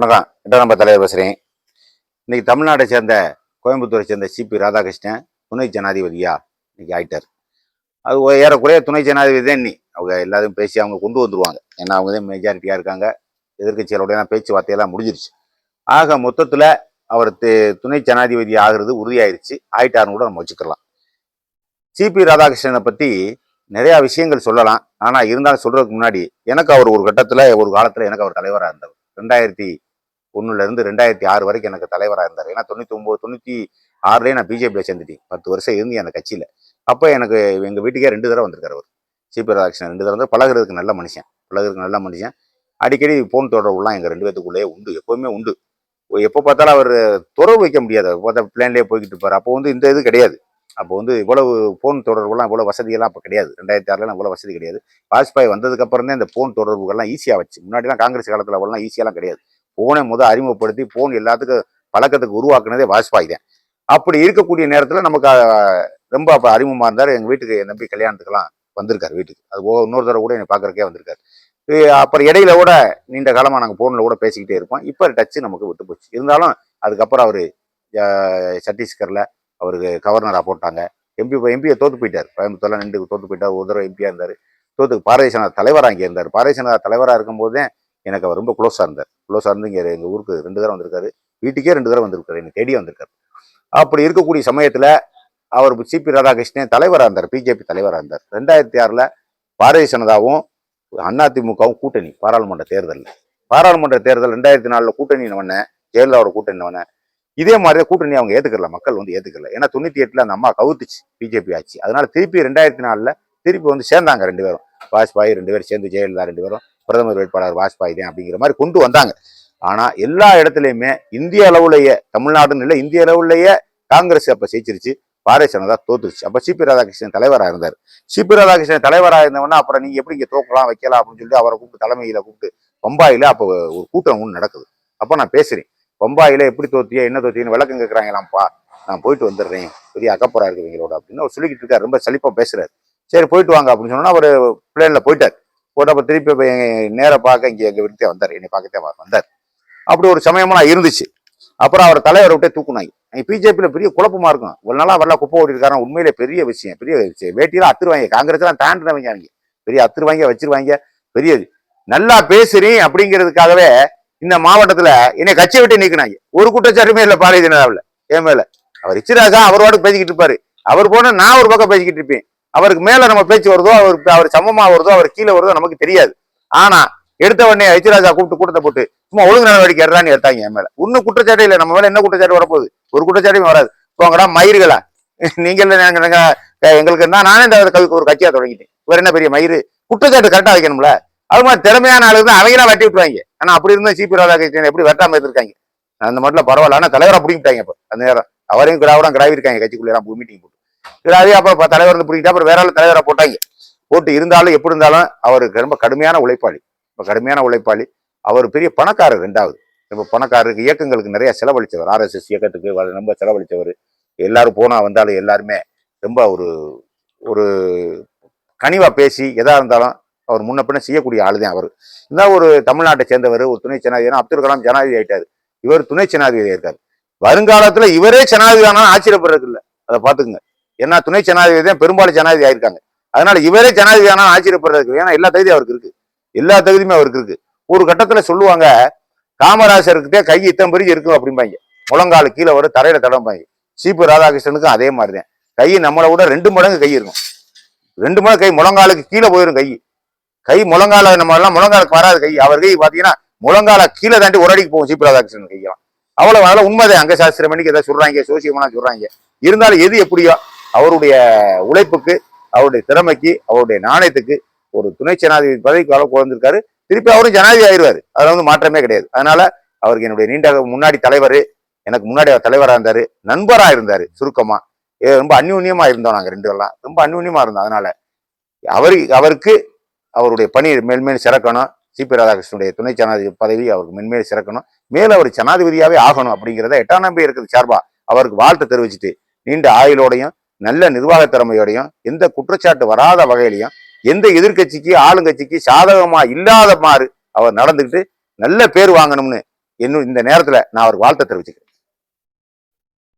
வணக்கம். எட்டாம் நம்ம தலைவர் பேசுகிறேன் இன்றைக்கி தமிழ்நாட்டை சேர்ந்த கோயம்புத்தூரை சேர்ந்த சிபி ராதாகிருஷ்ணன் துணை ஜனாதிபதியா? இன்றைக்கி ஆயிட்டார். அது ஏறக்குறைய துணை ஜனாதிபதி தான் இன்னி. அவங்க எல்லாத்தையும் பேசி அவங்க கொண்டு வந்துருவாங்க. ஏன்னா அவங்க தான் மெஜாரிட்டியாக இருக்காங்க. எதிர்கட்சிகளோட பேச்சுவார்த்தையெல்லாம் முடிஞ்சிருச்சு. ஆக மொத்தத்தில் அவர் துணை ஜனாதிபதி ஆகிறது உறுதியாயிருச்சு. ஆயிட்டார்னு கூட நம்ம வச்சுக்கலாம். சிபி ராதாகிருஷ்ணனை பற்றி நிறையா விஷயங்கள் சொல்லலாம். ஆனால் இருந்தாலும் சொல்கிறதுக்கு முன்னாடி எனக்கு அவர் ஒரு கட்டத்தில் ஒரு காலத்தில் எனக்கு அவர் தலைவராக இருந்தவர் ரெண்டாயிரத்தி ஒன்றுலேருந்து இருந்து ரெண்டாயிரத்தி ஆறு வரைக்கும் எனக்கு தலைவராக இருந்தார். ஏன்னா தொண்ணூற்றி ஒம்பது தொண்ணூற்றி ஆறுலேயே நான் பிஜேபியில் சேர்ந்துட்டேன். பத்து வருஷம் இருந்து அந்த கட்சியில். அப்போ எனக்கு எங்கள் வீட்டுக்கே ரெண்டு தடவை வந்திருக்காரு அவர். சிபி ராதாகிருஷ்ணன் ரெண்டு தடவை வந்து பழகுறதுக்கு நல்ல மனுஷன். பழகுறதுக்கு நல்ல மனுஷன். அடிக்கடி ஃபோன் தொடர்புலாம் எங்கள் ரெண்டு பேத்துக்குள்ளேயே உண்டு. எப்போவுமே உண்டு. எப்போ பார்த்தாலும் அவர் தொடர்பு வைக்க முடியாது. பார்த்தா பிளான்லேயே போய்கிட்டு இருப்பார். அப்போ வந்து இந்த இது கிடையாது. அப்போ வந்து இவ்வளவு ஃபோன் தொடர்புலாம் இவ்வளோ வசதியெல்லாம் அப்போ கிடையாது. ரெண்டாயிரத்தி ஆறுலாம் இவ்வளோ வசதி கிடையாது. வாஜ்பாய் வந்ததுக்கு அப்புறம் தான் இந்த ஃபோன் தொடர்புகள்லாம் ஈஸியாக வச்சு முன்னாடிலாம் காங்கிரஸ் காலத்தில் அவ்வளோலாம் ஈஸியெல்லாம் கிடையாது. ஃபோனை முதல் அறிமுகப்படுத்தி ஃபோன் எல்லாத்துக்கும் பழக்கத்துக்கு உருவாக்குனதே வாஜ்பாய் தான். அப்படி இருக்கக்கூடிய நேரத்தில் நமக்கு ரொம்ப அப்போ அறிமுகமாக இருந்தார். எங்கள் வீட்டுக்கு என் நம்பி கல்யாணத்துக்கெல்லாம் வந்திருக்காரு வீட்டுக்கு. அது போக இன்னொரு தடவை கூட என்னை பார்க்கறக்கே வந்திருக்காரு. அப்புறம் இடையில கூட நீண்ட காலமாக நாங்கள் ஃபோனில் கூட பேசிக்கிட்டே இருப்போம். இப்போ டச்சு நமக்கு விட்டு போச்சு. இருந்தாலும் அதுக்கப்புறம் அவர் சத்தீஸ்கரில் அவருக்கு கவர்னராக போட்டாங்க எம்பி எம்பியை தோத்து போயிட்டார். கோயம்புத்தூரில் நின்று தோத்து போயிட்டார். ஒரு தடவை எம்பியாக இருந்தார். தோத்துக்கு பாரதிய ஜனதா தலைவராக இங்கே இருந்தார். பாரதிய ஜனதா தலைவராக இருக்கும்போது தான் எனக்கு அவர் ரொம்ப க்ளோஸாக இருந்தார். க்ளோஸாக இருந்து இங்கே எங்கள் ஊருக்கு ரெண்டு தடவை வந்திருக்காரு. வீட்டுக்கே ரெண்டு தடவை வந்திருக்காரு. என்னை தேடி வந்திருக்காரு. அப்படி இருக்கக்கூடிய சமயத்தில் அவர் சிபி ராதாகிருஷ்ணன் தலைவராக இருந்தார். பிஜேபி தலைவராக இருந்தார். ரெண்டாயிரத்தி ஆறில் பாரதிய ஜனதாவும் அதிமுகவும் கூட்டணி பாராளுமன்ற தேர்தலில். பாராளுமன்ற தேர்தல் ரெண்டாயிரத்தி நாலில் கூட்டணி பண்ண ஜெயலலிதாவோட கூட்டணி பண்ண இதே மாதிரி கூட்டணி அவங்க ஏற்றுக்கல மக்கள் வந்து ஏற்றுக்கல ஏன்னா தொண்ணூற்றி எட்டில் அந்த அம்மா கவுத்துச்சு. பிஜேபி ஆச்சு அதனால திருப்பி ரெண்டாயிரத்தி நாலில் திருப்பி வந்து சேர்ந்தாங்க ரெண்டு பேரும். வாஜ்பாய் ரெண்டு பேரும் சேர்ந்து ஜெயலலிதா ரெண்டு பேரும். பிரதமர் வேட்பாளர் வாஜ்பாய் தான் அப்படிங்கிற மாதிரி கொண்டு வந்தாங்க. ஆனால் எல்லா இடத்துலையுமே இந்திய அளவுலேயே தமிழ்நாடுன்னு இல்லை இந்திய அளவுலேயே காங்கிரஸ் அப்போ ஜெயிச்சிருச்சு. பாரதிய ஜனதா தோத்துருச்சு. அப்போ சிபி ராதாகிருஷ்ணன் தலைவராக இருந்தார். சிபி ராதாகிருஷ்ணன் தலைவராக இருந்தவொன்னா அப்புறம் நீங்கள் எப்படி இங்கே தோக்கலாம் வைக்கலாம் அப்படின்னு சொல்லிட்டு அவரை கூப்பிட்டு தலைமையில் கூப்பிட்டு பம்பாயில அப்போ ஒரு கூட்டம் ஒன்று நடக்குது. அப்போ நான் பேசுகிறேன் பம்பாயில எப்படி தோத்தியா என்ன தோத்தியன்னு விளக்கம் கேட்குறாங்களாம்ப்பா நான் போயிட்டு வந்துடுறேன். பெரிய அக்கப்புறா இருக்கிறவங்களோட அப்படின்னு அவர் சொல்லிக்கிட்டு இருக்காரு. ரொம்ப சலிப்பா பேசுகிறார் சரி போயிட்டு வாங்க அப்படின்னு சொன்னால் அவர் பிளேனில் போயிட்டார். போட்டப்ப திருப்பி நேரம் பார்க்க இங்கே எங்கள் வீட்டுக்கே வந்தார். என்னை பார்க்கத்தே வ- வந்தார். அப்படி ஒரு சமயமெல்லாம் இருந்துச்சு. அப்புறம் அவர் தலைவரை விட்டே தூக்குனாங்க. பிஜேபியில் பெரிய குழப்பமா இருக்கும். ஒரு நாளாக வரல குப்பை ஓடிருக்காரன் உண்மையிலே பெரிய விஷயம். பெரிய விஷயம். வேட்டியெல்லாம் அத்துருவாங்க. காங்கிரஸ்லாம் தாண்டினவங்க அவங்க பெரிய அத்துருவாங்க வச்சிருவாங்க. பெரிய நல்லா பேசுறேன் அப்படிங்கிறதுக்காகவே இந்த மாவட்டத்தில் என்னை கட்சியை விட்டு நீக்கினாங்க. ஒரு குற்றச்சாட்டுமே இல்லை பாரதிய ஜனதாவில். என் மேலே. அவர் இச்சிராஜா அவர் பேசிக்கிட்டு இருப்பாரு. அவர் போனால் நான் ஒரு பக்கம் பேசிக்கிட்டு இருப்பேன். அவருக்கு மேல நம்ம பேச்சு வருதோ அவர் அவர் சமமா வருதோ அவர் கீழே வருதோ நமக்கு தெரியாது. ஆனா எடுத்த உடனே எச்சிராஜா கூப்பிட்டு கூட்டத்தை போட்டு சும்மா ஒழுங்கு நடவடிக்கை எடுறான்னு எடுத்தாங்க என் மேல. ஒன்னும் குற்றச்சாட்டு இல்லை. நம்ம மேல என்ன குற்றச்சாட்டு வரப்போகுது? ஒரு குற்றச்சாட்டையும் வராது. போங்கடா மயிர்களா? நீங்க எங்களுக்கு என்ன நானே இந்த ஒரு கட்சியா தொடங்கிட்டேன். வேற என்ன பெரிய மயிறு? குற்றச்சாட்டு கரெக்டா வைக்கணும்ல. அது மாதிரி திறமையான ஆளுங்க தான் அவங்களாம் வெட்டி விட்டுருவாங்க. ஆனா அப்படி இருந்தா சிபி ராதாகிருஷ்ணன் எப்படி வெட்டாம இருந்திருக்காங்க? அந்த மட்டும் பரவாயில்ல. ஆனா தலைவரா பிடிக்கிட்டாங்க இப்ப. அந்த நேரம். அவரையும் கிராவிடம் கிராவி இருக்காங்க கட்சிக்குள்ளே மீட்டிங் போட்டு. கிராவி அப்புறம் தலைவர் வந்து பிடிக்கிட்டா அப்புறம் வேற ஆள் தலைவரை போட்டாங்க. போட்டு இருந்தாலும் எப்படி இருந்தாலும் அவருக்கு ரொம்ப கடுமையான உழைப்பாளி. இப்போ கடுமையான உழைப்பாளி. அவர் பெரிய பணக்காரர் ரெண்டாவது. இப்போ பணக்காரருக்கு இயக்கங்களுக்கு நிறைய செலவழிச்சவர் ஆர்எஸ்எஸ் இயக்கத்துக்கு ரொம்ப செலவழித்தவர். எல்லாரும் போனால் வந்தாலும் எல்லாருமே ரொம்ப ஒரு ஒரு கனிவாக பேசி எதா இருந்தாலும் அவர் முன்ன பின்ன செய்யக்கூடிய ஆளுதான் அவர். இந்த ஒரு தமிழ்நாட்டை சேர்ந்தவர் ஒரு துணை ஜனாதிபதி அப்துல் கலாம் ஜனாதிபதி ஆயிட்டார். இவர் துணை ஜனாதிபதி இருக்கார். வருங்காலத்தில் இவரே ஜனாதிபதி ஆனால் ஆச்சரியப்படுறது இல்லை அதை பார்த்துக்குங்க. ஏன்னா துணை ஜனாதிபதி தான் பெரும்பாலும் ஜனாதிபதி ஆயிருக்காங்க. அதனால இவரே ஜனாதிபதி ஆனால் ஆச்சரியப்படுறதுக்கு ஏன்னா எல்லா தகுதியும் அவருக்கு இருக்கு. எல்லா தகுதியுமே அவருக்கு இருக்கு. ஒரு கட்டத்துல சொல்லுவாங்க காமராஜருக்கிட்டே கை இத்தம் பெரிய இருக்கும் அப்படிம்பாங்க. முழங்கால கீழே வரும் தரையில தடம்பாங்க. சிபி ராதாகிருஷ்ணனுக்கும் அதே மாதிரி தான் கை நம்மளை விட ரெண்டு மடங்கு கை இருக்கும். ரெண்டு மடங்கு கை முழங்காலுக்கு கீழே போயிடும் கை. கை முழங்கால நம்ம எல்லாம் முழங்காலுக்கு வராது கை. அவர் கை பாத்தீங்கன்னா முழங்கால கீழே தாண்டி ஒரு அடிக்கு போகும் சிபி ராதாகிருஷ்ணன் கையெல்லாம். அவ்வளவு அதெல்லாம் உண்மைதான். அங்க சாஸ்திரம் மணிக்கு ஏதாவது சொல்றாங்க சோசியமெல்லாம் சொல்றாங்க. இருந்தாலும் எது எப்படியோ அவருடைய உழைப்புக்கு அவருடைய திறமைக்கு அவருடைய நாணயத்துக்கு ஒரு துணை ஜனாதிபதி பதவிக்கு அளவு குழந்திருக்காரு திருப்பி அவரும் ஜனாதிபதி ஆயிடுவார். அதில் வந்து மாற்றமே கிடையாது. அதனால அவருக்கு என்னுடைய நீண்ட முன்னாடி தலைவர் எனக்கு முன்னாடி அவர் தலைவராக இருந்தார் நண்பராக இருந்தார் சுருக்கமாக ரொம்ப அந்யூன்யமாக இருந்தோம் நாங்கள் ரெண்டு எல்லாம் ரொம்ப அந்யூன்யமாக இருந்தோம். அதனால அவரு அவருக்கு அவருடைய பணி மேல்மேல் சிறக்கணும். சிபி ராதாகிருஷ்ணனுடைய துணை ஜனாதிபதி பதவி அவருக்கு மென்மேல் சிறக்கணும். மேல அவர் ஜனாதிபதியாகவே ஆகணும் அப்படிங்கிறத எட்டாம் நம்பி இருக்கிறது சார்பாக அவருக்கு வாழ்த்து தெரிவிச்சுட்டு நீண்ட ஆயுளோடையும் நல்ல நிர்வாக திறமையோடையும் எந்த குற்றச்சாட்டு வராத வகையிலையும் எந்த எதிர்க்கட்சிக்கு ஆளுங்கட்சிக்கு சாதகமா இல்லாத மாதிரி அவர் நடந்துக்கிட்டு நல்ல பேர் வாங்கணும்னு இன்னும் இந்த நேரத்தில் நான் அவருக்கு வாழ்த்தை தெரிவிச்சுக்கிறேன்.